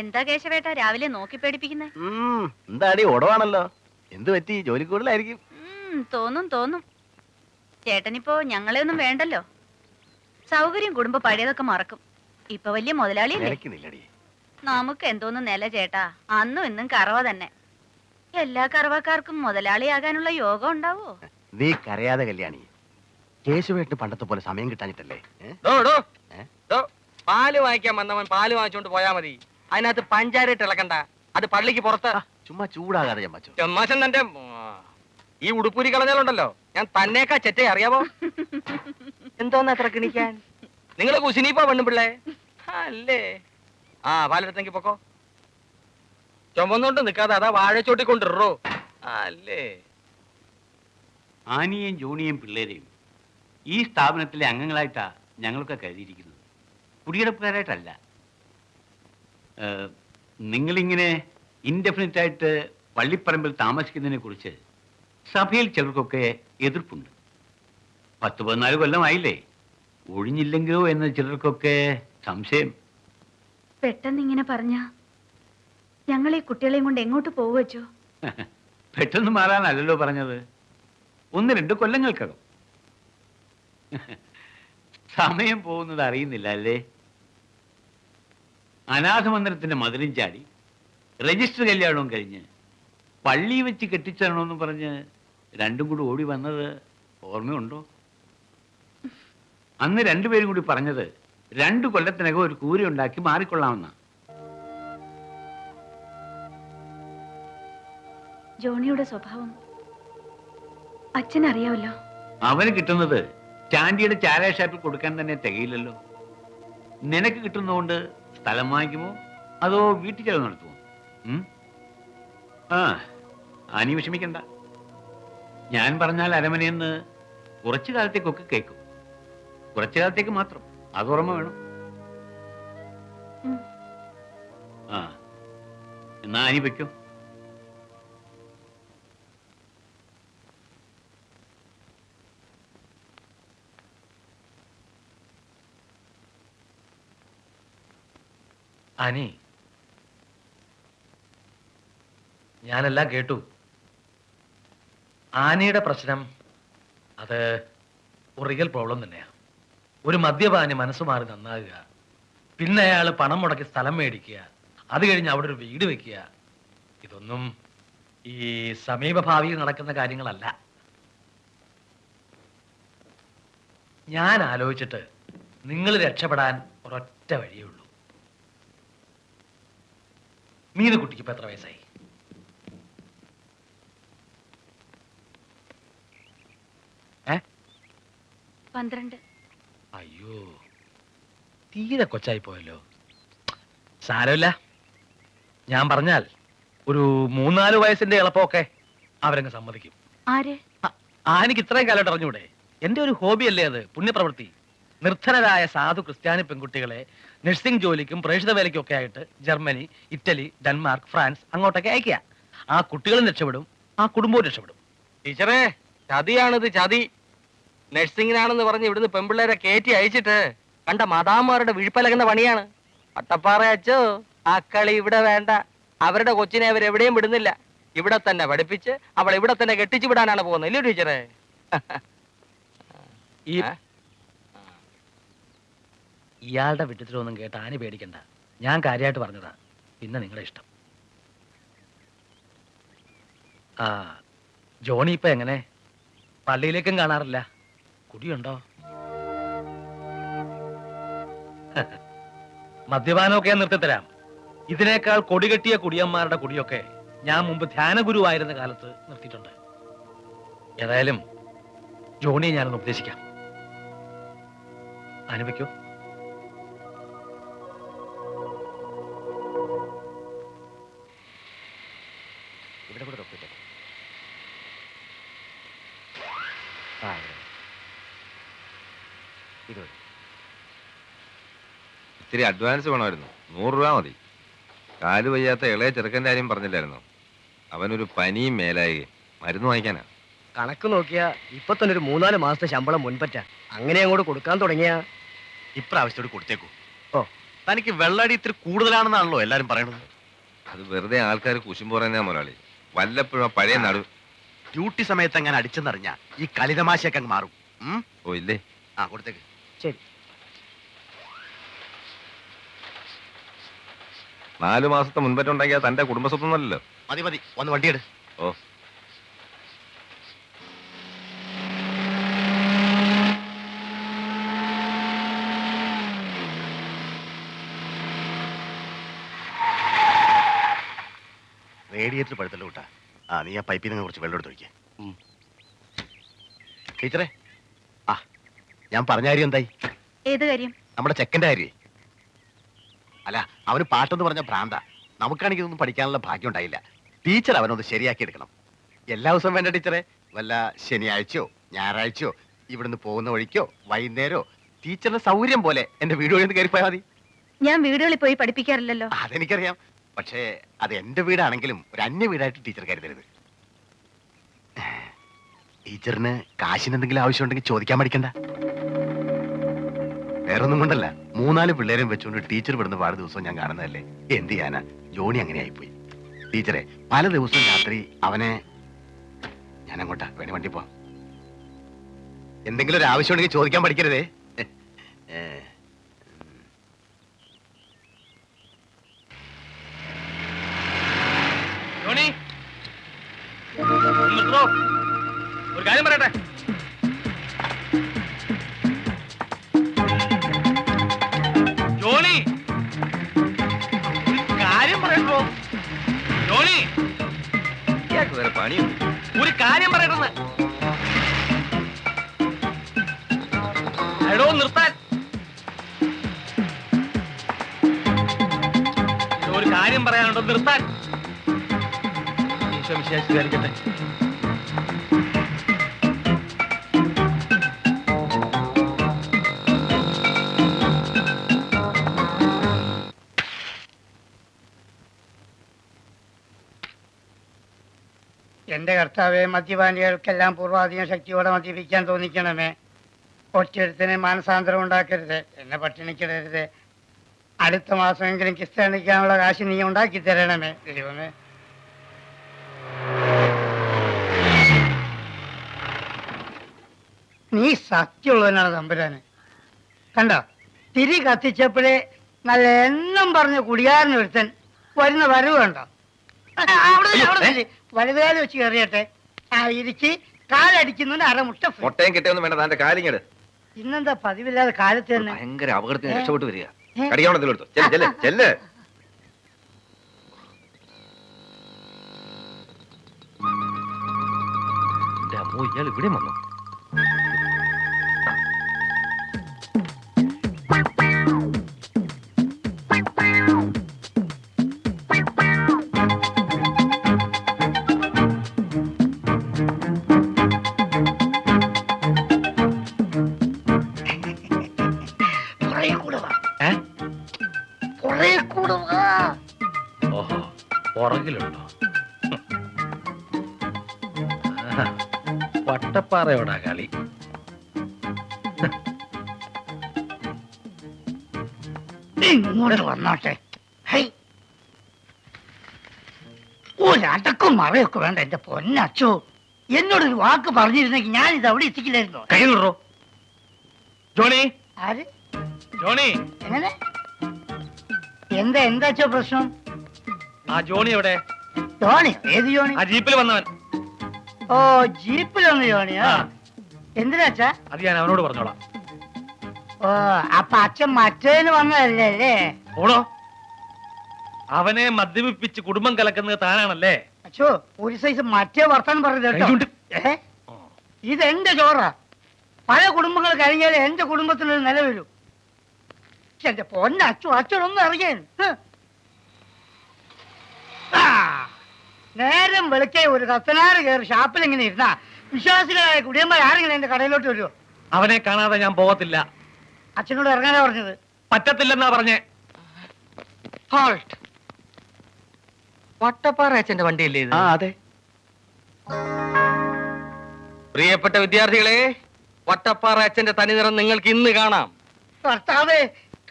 എന്താ കേശവേട്ട രാവിലെ നോക്കി പേടിപ്പിക്കുന്നേ? എന്താടി ഓടവാണല്ലോ? എന്ത് പറ്റി? ജോലി കൂടുതലായിരിക്കും. തോന്നും തോന്നും. ചേട്ടനിപ്പോ ഞങ്ങളെ ഒന്നും വേണ്ടല്ലോ. സൗകര്യം കുടുംബ പഴയതൊക്കെ മറക്കും. ഇപ്പൊ വലിയ മുതലാളി നമുക്ക് എന്തോന്നും നില ചേട്ടാ. അന്നും ഇന്നും കറവ തന്നെ. എല്ലാ കറവക്കാർക്കും മുതലാളിയാകാനുള്ള യോഗം ഉണ്ടാവോ? നീ കരയാതെ കല്യാണി. കേശുവേട്ട് പണ്ടത്തെ പോലെ സമയം കിട്ടാഞ്ഞിട്ടല്ലേ. പാൽ വാങ്ങിക്കാൻ വന്നവൻ പാൽ വാങ്ങിച്ചോണ്ട് പോയാ മതി. അതിനകത്ത് പഞ്ചാരയിട്ട് ഇളക്കണ്ട. അത് പള്ളിക്ക് പുറത്ത്. ചുമ്മാ ചൂടാകാതെ ഞാൻ വച്ചു. തന്റെ ഈ ഉടുപ്പൂരി കളഞ്ഞാലുണ്ടല്ലോ. ഞാൻ തന്നേക്കാ ചെറ്റേ അറിയാവോ? എന്തോന്ന് അത്ര കിണിക്കാൻ? നിങ്ങൾ കുശിനിപ്പോ പെണ്ണുപിള്ളേ അല്ലേ? ആ പാലെടുത്തെങ്കി പൊക്കോ. ചുമന്നോണ്ട് നിക്കാതെ അതാ വാഴച്ചോട്ടി കൊണ്ടിറോ അല്ലേ? ആനിയെയും ജോണിയെയും പിള്ളേരെയും ഈ സ്ഥാപനത്തിലെ അംഗങ്ങളായിട്ടാ ഞങ്ങളൊക്കെ കരുതിയിരിക്കുന്നത്. കുടിയെടുപ്പുകാരായിട്ടല്ല. നിങ്ങളിങ്ങനെ ഇൻഡെഫിനിറ്റ് ആയിട്ട് പള്ളിപ്പറമ്പിൽ താമസിക്കുന്നതിനെ കുറിച്ച് സഭയിൽ ചിലർക്കൊക്കെ എതിർപ്പുണ്ട്. പത്ത് പതിനാല് കൊല്ലമായില്ലേ? ഒഴിഞ്ഞില്ലെങ്കിലോ എന്ന് ചിലർക്കൊക്കെ സംശയം. പെട്ടെന്ന് ഇങ്ങനെ പറഞ്ഞ ഞങ്ങൾ ഈ കുട്ടികളെയും കൊണ്ട് എങ്ങോട്ട് പോവുവച്ചോ? പെട്ടെന്ന് മാറാനല്ലല്ലോ പറഞ്ഞത്. ഒന്ന് രണ്ട് കൊല്ലങ്ങൾക്കകം. സമയം പോകുന്നത് അറിയുന്നില്ല അല്ലേ? അനാഥ മന്ദിരത്തിന്റെ മതിലും ചാടി രജിസ്റ്റർ കല്യാണവും കഴിഞ്ഞ് പള്ളി വെച്ച് കെട്ടിച്ചേരണമെന്ന് പറഞ്ഞ് രണ്ടും കൂടി ഓടി വന്നത് ഓർമ്മയുണ്ടോ? അന്ന് രണ്ടുപേരും കൂടി പറഞ്ഞത് രണ്ടു കൊല്ലത്തിനകം ഒരു കൂര ഉണ്ടാക്കി മാറിക്കൊള്ളാമെന്ന. ജോണിയുടെ സ്വഭാവം അച്ഛൻ അറിയാമല്ലോ അവന് കിട്ടുന്നത് ചാണ്ടിയുടെ ചാരായ ഷാപ്പിൽ കൊടുക്കാൻ തന്നെ തികയില്ലല്ലോ. നിനക്ക് കിട്ടുന്നതുകൊണ്ട് സ്ഥലം വാങ്ങിക്കുമോ? അതോ വീട്ടിൽ ചെലവ് നടത്തുമോ? ആ ആനി വിഷമിക്കണ്ട. ഞാൻ പറഞ്ഞാൽ അരമനയെന്ന് കുറച്ചു കാലത്തേക്കൊക്കെ കേൾക്കും. കുറച്ചു കാലത്തേക്ക് മാത്രം. അത് ഓർമ്മ വേണം. ആ എന്നാ ആനി വെക്കും അനി ഞാനെല്ലാം കേട്ടു. ആനയുടെ പ്രശ്നം അത് ഒറിയൽ പ്രോബ്ലം തന്നെയാ. ഒരു മദ്യപാനി മനസ്സ് മാറി നന്നാകുക പിന്നെ അയാൾ പണം മുടക്കി സ്ഥലം മേടിക്കുക അത് കഴിഞ്ഞ് അവിടെ ഒരു വീട് വെക്കുക ഇതൊന്നും ഈ സമീപഭാവിയിൽ നടക്കുന്ന കാര്യങ്ങളല്ല. ഞാൻ ആലോചിച്ചിട്ട് നിങ്ങൾ രക്ഷപ്പെടാൻ ഒരൊറ്റ വഴിയേ ഉള്ളൂ. മീനുകുട്ടിക്ക് ഇപ്പൊ എത്ര വയസ്സായി? പന്ത്രണ്ട്. അയ്യോ തീരെ കൊച്ചായി പോയല്ലോ സാരമില്ല. ഞാൻ പറഞ്ഞാൽ ഒരു മൂന്നാൽ വയസ്സിന്റെ എളുപ്പമൊക്കെ അവരങ്ങ് സമ്മതിക്കും. ആര്? ആനിക്ക് ഇത്രയും കാലമായിട്ട് അറിഞ്ഞൂടെ? എന്റെ ഒരു ഹോബിയല്ലേ അത് പുണ്യപ്രവൃത്തി. നിർധനരായ സാധു ക്രിസ്ത്യാനി പെൺകുട്ടികളെ നഴ്സിംഗ് ജോലിക്കും പ്രേക്ഷിത വേലയ്ക്കും ഒക്കെ ആയിട്ട് ജർമ്മനി ഇറ്റലി ഡെൻമാർക്ക് ഫ്രാൻസ് അങ്ങോട്ടൊക്കെ അയക്കുക ആ കുട്ടികളും രക്ഷപ്പെടും ആ കുടുംബവും രക്ഷപ്പെടും. ടീച്ചറേ ചതിയാണിത് ചതി. നഴ്സിംഗിനാണെന്ന് പറഞ്ഞ് ഇവിടുന്ന് പെമ്പിള്ളേരെ കയറ്റി അയച്ചിട്ട് കണ്ട മാതാമാരുടെ വിഴുപ്പലകുന്ന പണിയാണ്. പട്ടപ്പാറ അച്ചോ ആ കളി ഇവിടെ വേണ്ട. അവരുടെ കൊച്ചിനെ അവരെവിടെയും വിടുന്നില്ല. ഇവിടെ തന്നെ പഠിപ്പിച്ച് അവൾ ഇവിടെ തന്നെ കെട്ടിച്ചു വിടാനാണ് പോകുന്നത്. ഇല്ലേ ടീച്ചറേ? ഈ? ഇയാളുടെ വിട്ടിത്തിലൊന്നും കേട്ട് ആനി പേടിക്കണ്ട. ഞാൻ കാര്യമായിട്ട് പറഞ്ഞതാ. പിന്നെ നിങ്ങളുടെ ഇഷ്ടം. ആ ജോണി ഇപ്പൊ എങ്ങനെ? പള്ളിയിലേക്കും കാണാറില്ല. കുടിയുണ്ടോ? മദ്യപാനമൊക്കെ ഞാൻ നിർത്തിത്തരാം. ഇതിനേക്കാൾ കൊടികെട്ടിയ കുടിയന്മാരുടെ കുടിയൊക്കെ ഞാൻ മുമ്പ് ധ്യാനഗുരുവായിരുന്ന കാലത്ത് നിർത്തിയിട്ടുണ്ട്. ഏതായാലും ജോണിയെ ഞാനൊന്ന് ഉപദേശിക്കാം. അനുവയ്ക്കോ ഇവിടെ കൂടെ തൊക്കെ ആ. ഇത്തിരി അഡ്വാൻസ് വേണമായിരുന്നു. നൂറ് രൂപ മതി. കാൽ വയ്യാത്ത ഇളയ ചെറുക്കന്റെ കാര്യം പറഞ്ഞില്ലായിരുന്നു? അവനൊരു പനിയും മേലായി. മരുന്ന് വാങ്ങിക്കാനാ. കണക്ക് നോക്കിയാ ഇപ്പൊ തന്നെ ഒരു മൂന്നാൽ മാസത്തെ ശമ്പളം മുൻപറ്റ. അങ്ങനെ അങ്ങോട്ട് കൊടുക്കാൻ തുടങ്ങിയ. ഇപ്രാവശ്യത്തോട് കൊടുത്തേക്കൂ. ഓ. തനിക്ക് വെള്ളടി ഇത്തിരി കൂടുതലാണെന്നാണല്ലോ എല്ലാരും പറയണത്. അത് വെറുതെ ആൾക്കാർ കുശുമ്പ് പറയുന്ന മുതലാളി. വല്ലപ്പോഴും ആ പഴയ നടു ഡ്യൂട്ടി സമയത്ത് അങ്ങനെ അടിച്ചെന്നറിഞ്ഞ ഈ കളിതമാശയൊക്കെ അങ്ങ് മാറും. ഉം? ഓ ഇല്ലേ? ആ കൊടുത്തേക്ക്. ശരി. നാലു മാസത്തെ മുൻപറ്റുണ്ടാക്കിയ തന്റെ കുടുംബസ്വത്തൊന്നുമല്ലല്ലോ മതി മതി. ഒന്ന് വണ്ടിയെടു. ഓ. റേഡിയേറ്റർ പഴുത്തല്ലോ കൂട്ടാ ആ നീ ആ പൈപ്പിൽ നിന്ന് കുറച്ച് വെള്ളം എടുത്ത് ഒഴിക്കേ. ടീച്ചറെ ആ ഞാൻ പറഞ്ഞ കാര്യം എന്തായി? ഏത് കാര്യം? നമ്മുടെ ചെക്കന്റെ കാര്യേ. അല്ല അവന് പാട്ടെന്ന് പറഞ്ഞ ഭ്രാന്ത. നമുക്കാണെങ്കിൽ ഇതൊന്നും പഠിക്കാനുള്ള ഭാഗ്യം ഉണ്ടായില്ല. ടീച്ചർ അവനൊന്ന് ശരിയാക്കി എടുക്കണം. എല്ലാ ദിവസവും വേണ്ട ടീച്ചറെ. വല്ല ശനിയാഴ്ചയോ ഞായറാഴ്ചയോ ഇവിടുന്ന് പോകുന്ന വഴിക്കോ വൈകുന്നേരോ ടീച്ചറിന്റെ സൗകര്യം പോലെ എന്റെ വീട് വഴി കയറി കയറിപ്പോയാൽ മതി. ഞാൻ വീടുകളിൽ പോയി പഠിപ്പിക്കാറില്ലല്ലോ. അതെനിക്കറിയാം. പക്ഷേ അത് എന്റെ വീടാണെങ്കിലും ഒരു അന്യ വീടായിട്ട് ടീച്ചർ കരുതരുത്. ടീച്ചറിന് കാശിന് എന്തെങ്കിലും ആവശ്യമുണ്ടെങ്കിൽ ചോദിക്കാൻ പഠിക്കണ്ട വേറൊന്നും കൊണ്ടല്ല മൂന്നാൽ പിള്ളേരും വെച്ചുകൊണ്ട് ടീച്ചർ ഇവിടുന്ന് പാട് ദിവസവും ഞാൻ കാണുന്നതല്ലേ? എന്ത് ചെയ്യാനാ? ജോണി അങ്ങനെ ആയിപ്പോയി. ടീച്ചറെ പല ദിവസവും രാത്രി അവനെ ഞാൻ അങ്ങോട്ടാ വേണി വണ്ടി പോവാം. എന്തെങ്കിലും ഒരു ആവശ്യമുണ്ടെങ്കിൽ ചോദിക്കാൻ പഠിക്കരുതേ ഏ ജോണി ഒന്ന് ഒരു കാര്യം പറയട്ടെ. ജോണി. ഒരു കാര്യം പറയട്ടോ. ജോണി. ഇയാൾക്ക് വേറെ പണിയുണ്ട്. ഒരു കാര്യം പറയട്ടെന്ന്. എടോ നിർത്താൻ. ഒരു കാര്യം പറയാനുണ്ടോ? നിർത്താൻ. ഈശോ വിശേഷിക്കാരിക്കട്ടെ എന്റെ കർത്താവെ മദ്യപാനികൾക്കെല്ലാം പൂർവാധികം ശക്തിയോടെ മദ്യപിക്കാൻ തോന്നിക്കണമേ. ഒറ്റരുത്തിന് മാനസാന്തരം ഉണ്ടാക്കരുത് എന്നെ പട്ടിണിക്കിടരുത്. അടുത്ത മാസമെങ്കിലും കിസ്തണിക്കാനുള്ള കാശ് നീ ഉണ്ടാക്കി തരണമേ ദൈവമേ. നീ സത്യമുള്ളവനാണ് തമ്പുരാന്. കണ്ടോ? തിരി കത്തിച്ചപ്പോഴേ നല്ല എണ്ണം പറഞ്ഞ കുടിയാരനൊരുത്തൻ വരുന്ന വരവ് കണ്ടോ? വലതുകാലം വെച്ച് കയറിയട്ടെ. ആ ഇരിച്ച് കാലടിക്കുന്നതിന് അരമുട്ട. മുട്ടയും കിട്ടിയൊന്നും വേണ്ട തന്റെ കാലിങ്ങട് ഇന്നെന്താ പതിവില്ലാതെ കാലത്ത് തന്നെ? ഭയങ്കര അപകടത്തിന് രക്ഷപ്പെട്ട് വരിക. എടുത്തു ചെല്ല് ചെല്ല് ഇയാൾ ഇവിടെ വന്നു. ഓഹോ പുറകിലുണ്ടോ? വട്ടപ്പാറയോടാ കളി. ഇങ്ങോട്ട് വന്നോട്ടെ. ഹൈ ഒരടക്കും മറയൊക്കെ വേണ്ട എന്റെ പൊന്നച്ചു എന്നോടൊരു വാക്ക് പറഞ്ഞിരുന്നെങ്കിൽ ഞാൻ ഇത് അവിടെ എത്തിക്കില്ലായിരുന്നു? കൈ നിറോ ജോണി. ആര്? ജോണി. എങ്ങനെ? എന്താ എന്താച്ചോ പ്രശ്നം? ആ ജോണി എവിടെ? ജോണി ഏത് ജോണി? ആ ജീപ്പിൽ വന്നവൻ. ഓ ജീപ്പിൽ വന്ന ജോണിയാ? ആ. എന്തിനാച്ചാ അത് ഞാൻ അവനോട് പറഞ്ഞോളാം. ഓ അപ്പൊ അച്ഛൻ മറ്റേന്ന് വന്നതല്ലേ? അല്ലേ? ഓടോ അവനെ മദ്യപിപ്പിച്ച് കുടുംബം കലക്കുന്നത് താനാണല്ലേ? അച്ഛോ ഒരു സൈസ് മറ്റേ വർത്താൻ പറഞ്ഞത് കേട്ടോ. കൈകൊണ്ട്. ഏ? ഇത് എന്റെ ചോറാ. പല കുടുംബങ്ങൾ കഴിഞ്ഞാലേ എന്റെ കുടുംബത്തിനൊരു നില വരൂ എന്റെ പൊന്ന അച്ഛോ അച്ഛനൊന്നും അറിയാൻ. നേരം വെളുക്കെ ഒരു കത്തനാറ് കയറി ഷാപ്പിൽ ഇങ്ങനെ ഇരുന്നാ വിശ്വാസികളായ കുടിയന്മാർ ആരെങ്കിലും എന്റെ കടയിലോട്ട് വരുമോ അവനെ കാണാതെ ഞാൻ പോകത്തില്ല. അച്ഛനോട് ഇറങ്ങാനാ പറഞ്ഞത്? പറ്റത്തില്ലെന്നാ പറഞ്ഞേ. ഹോൾട്ട് വട്ടപ്പാറ അച്ഛന്റെ വണ്ടിയല്ലേ ഇത്? ആ അതെ. പ്രിയപ്പെട്ട വിദ്യാർത്ഥികളെ വട്ടപ്പാറ അച്ഛന്റെ തനിനിറം നിങ്ങൾക്ക് ഇന്ന് കാണാം. കർത്താവേ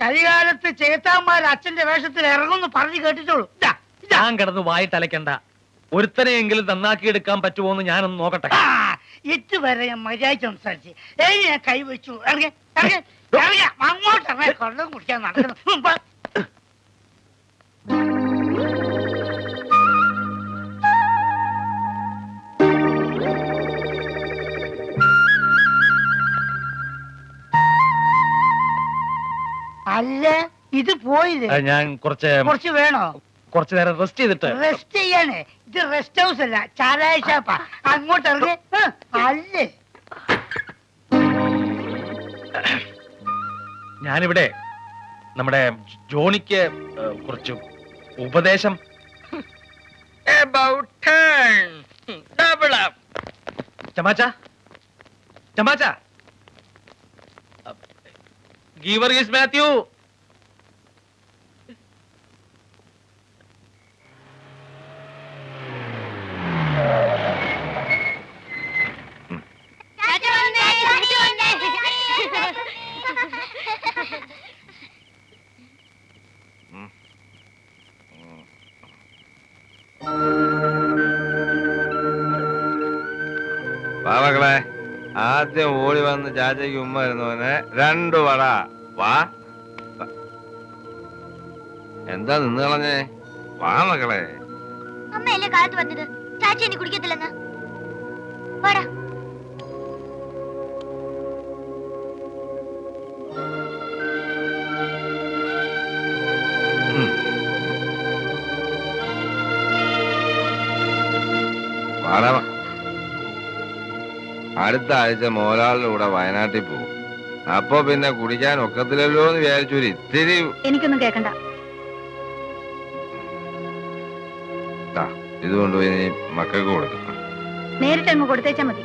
കരികാലത്ത് ചേത്താന്മാർ അച്ഛന്റെ വേഷത്തിൽ ഇറങ്ങുന്നു പറഞ്ഞു കേട്ടിട്ടുള്ളൂ. ഇതാ. ഞാൻ കിടന്ന് വായി തലയ്ക്കണ്ട. ഒരുത്തനെയെങ്കിലും നന്നാക്കിയെടുക്കാൻ പറ്റുമോ എന്ന് ഞാനൊന്ന് നോക്കട്ടെ. ഇതുവരെ ഞാൻ മര്യാദ സംസാരിച്ച്. ഏയ് ഞാൻ കൈവച്ചു അങ്ങോട്ട് കൊള്ളം കുടിക്കാൻ നടക്കുന്നു അല്ല ഇത് പോയില്ലേ? ഞാൻ കുറച്ച് കുറച്ച് വേണോ? കുറച്ച് നേരം റെസ്റ്റ് ചെയ്തിട്ട്. റെസ്റ്റ് ചെയ്യാനേ ഇത് റെസ്റ്റ് ഹൗസ് അല്ല. ചാരായ ഷാപ്പാ. അങ്ങോട്ട് ഇറങ്ങി. അല്ലേ ഞാനിവിടെ നമ്മുടെ ജോണിക്ക് കുറച്ച് ഉപദേശം. ചമാച്ച ചമാച്ച ഗീവർഗീസ് മാത്യു മക്കളെ ആദ്യം ഓടി വന്ന് ചാച്ചയ്ക്ക് ഉമ്മ വരുന്നവനെ രണ്ടു വട. വാ. എന്താ നിന്ന് കളഞ്ഞേ? വാ മക്കളെ. അമ്മയല്ലേ കാലത്ത് പറഞ്ഞത് ചാച്ചി എന്നെ കുടിക്കത്തില്ലെന്ന്. വാടാ. അടുത്ത ആഴ്ച മോലാളിന്റെ കൂടെ വയനാട്ടിൽ പോകും. അപ്പൊ പിന്നെ കുടിക്കാൻ ഒക്കത്തില്ലല്ലോ എന്ന് വിചാരിച്ചു ഒരു ഇത്തിരി എനിക്കൊന്നും കേൾക്കണ്ട ഇത് കൊണ്ടുപോയി മക്കൾക്ക് കൊടുക്കാം. നേരിട്ട് അങ്ങ് കൊടുത്തേച്ചാ മതി.